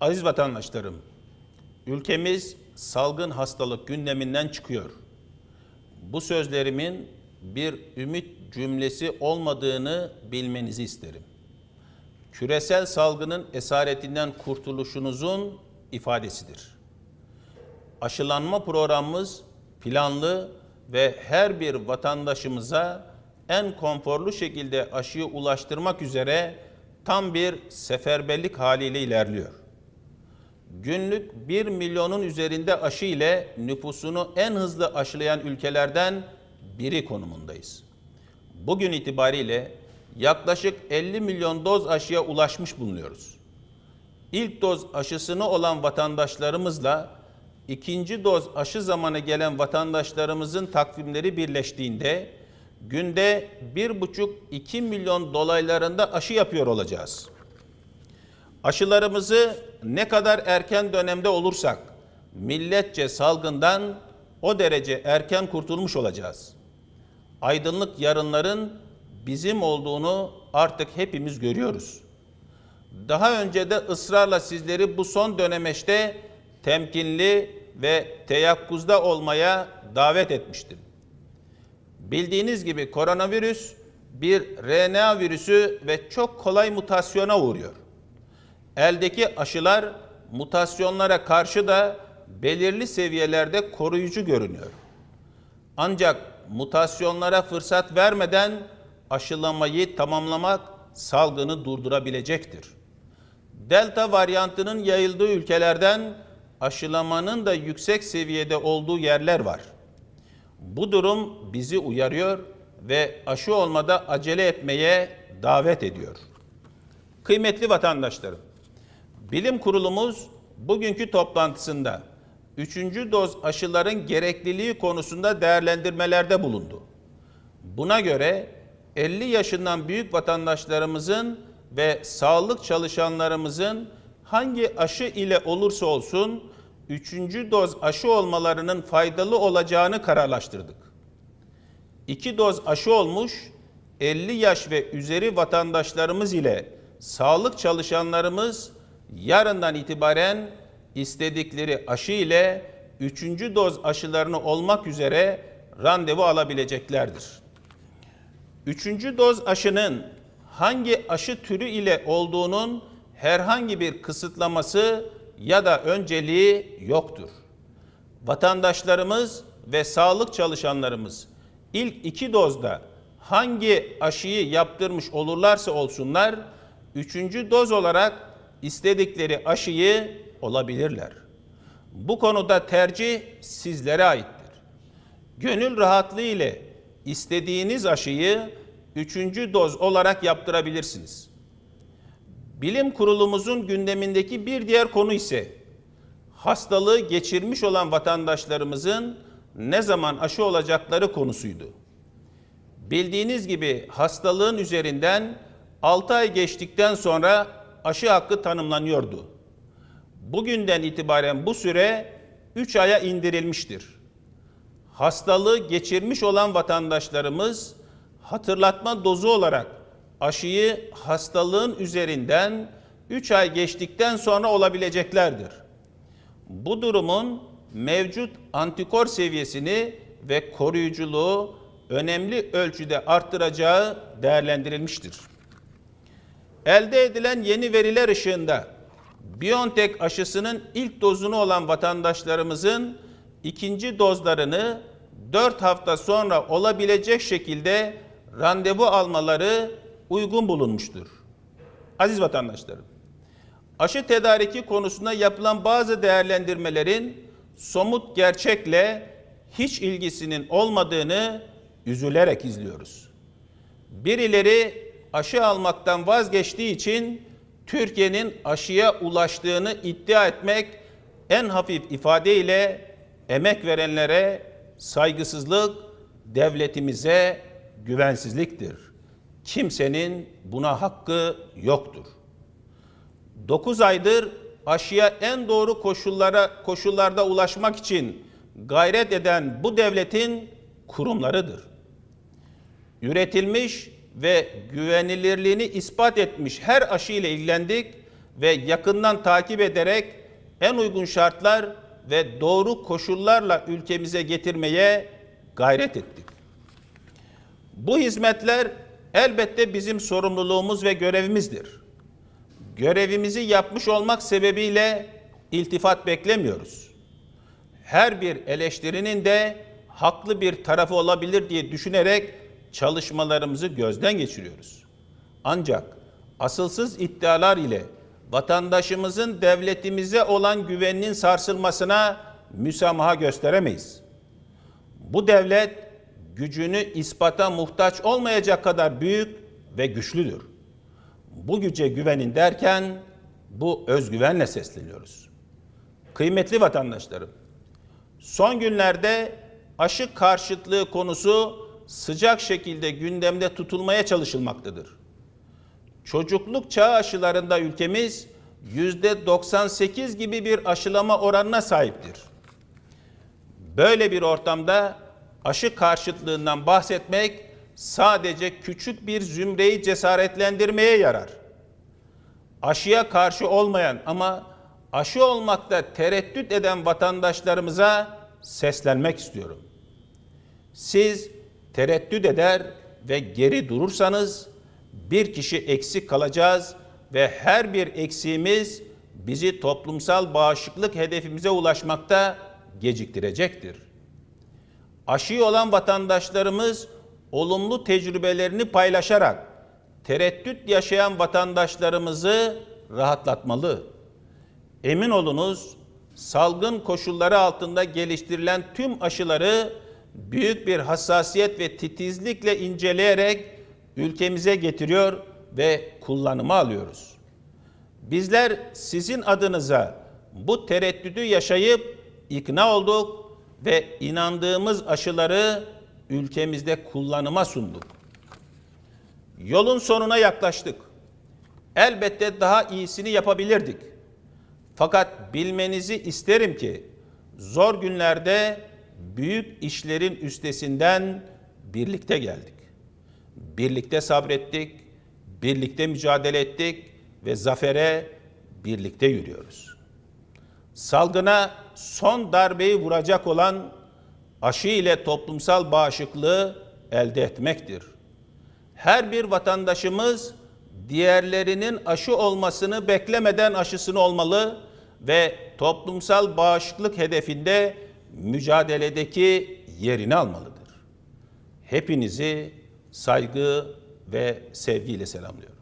Aziz vatandaşlarım, ülkemiz salgın hastalık gündeminden çıkıyor. Bu sözlerimin bir ümit cümlesi olmadığını bilmenizi isterim. Küresel salgının esaretinden kurtuluşunuzun ifadesidir. Aşılanma programımız planlı ve her bir vatandaşımıza en konforlu şekilde aşıyı ulaştırmak üzere tam bir seferberlik haliyle ilerliyor. Günlük 1 milyonun üzerinde aşı ile nüfusunu en hızlı aşılayan ülkelerden biri konumundayız. Bugün itibariyle yaklaşık 50 milyon doz aşıya ulaşmış bulunuyoruz. İlk doz aşısını olan vatandaşlarımızla ikinci doz aşı zamanı gelen vatandaşlarımızın takvimleri birleştiğinde günde 1,5-2 milyon dolaylarında aşı yapıyor olacağız. Aşılarımızı ne kadar erken dönemde olursak milletçe salgından o derece erken kurtulmuş olacağız. Aydınlık yarınların bizim olduğunu artık hepimiz görüyoruz. Daha önce de ısrarla sizleri bu son dönemeçte temkinli ve teyakkuzda olmaya davet etmiştim. Bildiğiniz gibi koronavirüs bir RNA virüsü ve çok kolay mutasyona uğruyor. Eldeki aşılar mutasyonlara karşı da belirli seviyelerde koruyucu görünüyor. Ancak mutasyonlara fırsat vermeden aşılamayı tamamlamak salgını durdurabilecektir. Delta varyantının yayıldığı ülkelerden aşılamanın da yüksek seviyede olduğu yerler var. Bu durum bizi uyarıyor ve aşı olmada acele etmeye davet ediyor. Kıymetli vatandaşlarım, Bilim Kurulumuz bugünkü toplantısında üçüncü doz aşıların gerekliliği konusunda değerlendirmelerde bulundu. Buna göre 50 yaşından büyük vatandaşlarımızın ve sağlık çalışanlarımızın hangi aşı ile olursa olsun üçüncü doz aşı olmalarının faydalı olacağını kararlaştırdık. İki doz aşı olmuş 50 yaş ve üzeri vatandaşlarımız ile sağlık çalışanlarımız yarından itibaren istedikleri aşı ile üçüncü doz aşılarını olmak üzere randevu alabileceklerdir. Üçüncü doz aşının hangi aşı türü ile olduğunun herhangi bir kısıtlaması ya da önceliği yoktur. Vatandaşlarımız ve sağlık çalışanlarımız ilk iki dozda hangi aşıyı yaptırmış olurlarsa olsunlar, üçüncü doz olarak istedikleri aşıyı olabilirler. Bu konuda tercih sizlere aittir. Gönül rahatlığı ile istediğiniz aşıyı üçüncü doz olarak yaptırabilirsiniz. Bilim kurulumuzun gündemindeki bir diğer konu ise hastalığı geçirmiş olan vatandaşlarımızın ne zaman aşı olacakları konusuydu. Bildiğiniz gibi hastalığın üzerinden 6 ay geçtikten sonra aşı hakkı tanımlanıyordu. Bugünden itibaren bu süre 3 aya indirilmiştir. Hastalığı geçirmiş olan vatandaşlarımız hatırlatma dozu olarak aşıyı hastalığın üzerinden 3 ay geçtikten sonra olabileceklerdir. Bu durumun mevcut antikor seviyesini ve koruyuculuğu önemli ölçüde arttıracağı değerlendirilmiştir. Elde edilen yeni veriler ışığında BioNTech aşısının ilk dozunu olan vatandaşlarımızın ikinci dozlarını 4 hafta sonra olabilecek şekilde randevu almaları uygun bulunmuştur. Aziz vatandaşlarım, aşı tedariki konusunda yapılan bazı değerlendirmelerin somut gerçekle hiç ilgisinin olmadığını üzülerek izliyoruz. Birileri aşı almaktan vazgeçtiği için Türkiye'nin aşıya ulaştığını iddia etmek en hafif ifadeyle emek verenlere saygısızlık, devletimize güvensizliktir. Kimsenin buna hakkı yoktur. 9 aydır aşıya en doğru koşullara koşullarda ulaşmak için gayret eden bu devletin kurumlarıdır. Üretilmiş ve güvenilirliğini ispat etmiş her aşı ile ilgilendik ve yakından takip ederek en uygun şartlar ve doğru koşullarla ülkemize getirmeye gayret ettik. Bu hizmetler elbette bizim sorumluluğumuz ve görevimizdir. Görevimizi yapmış olmak sebebiyle iltifat beklemiyoruz. Her bir eleştirinin de haklı bir tarafı olabilir diye düşünerek çalışmalarımızı gözden geçiriyoruz. Ancak asılsız iddialar ile vatandaşımızın devletimize olan güveninin sarsılmasına müsamaha gösteremeyiz. Bu devlet gücünü ispata muhtaç olmayacak kadar büyük ve güçlüdür. Bu güce güvenin derken bu özgüvenle sesleniyoruz. Kıymetli vatandaşlarım, son günlerde aşı karşıtlığı konusu sıcak şekilde gündemde tutulmaya çalışılmaktadır. Çocukluk çağı aşılarında ülkemiz yüzde 98 gibi bir aşılama oranına sahiptir. Böyle bir ortamda aşı karşıtlığından bahsetmek sadece küçük bir zümreyi cesaretlendirmeye yarar. Aşıya karşı olmayan ama aşı olmakta tereddüt eden vatandaşlarımıza seslenmek istiyorum. Siz tereddüt eder ve geri durursanız bir kişi eksik kalacağız ve her bir eksiğimiz bizi toplumsal bağışıklık hedefimize ulaşmakta geciktirecektir. Aşıyı olan vatandaşlarımız olumlu tecrübelerini paylaşarak tereddüt yaşayan vatandaşlarımızı rahatlatmalı. Emin olunuz salgın koşulları altında geliştirilen tüm aşıları büyük bir hassasiyet ve titizlikle inceleyerek ülkemize getiriyor ve kullanıma alıyoruz. Bizler sizin adınıza bu tereddüdü yaşayıp ikna olduk ve inandığımız aşıları ülkemizde kullanıma sunduk. Yolun sonuna yaklaştık. Elbette daha iyisini yapabilirdik. Fakat bilmenizi isterim ki zor günlerde büyük işlerin üstesinden birlikte geldik. Birlikte sabrettik, birlikte mücadele ettik ve zafere birlikte yürüyoruz. Salgına son darbeyi vuracak olan aşı ile toplumsal bağışıklığı elde etmektir. Her bir vatandaşımız diğerlerinin aşı olmasını beklemeden aşısını olmalı ve toplumsal bağışıklık hedefinde mücadeledeki yerini almalıdır. Hepinizi saygı ve sevgiyle selamlıyorum.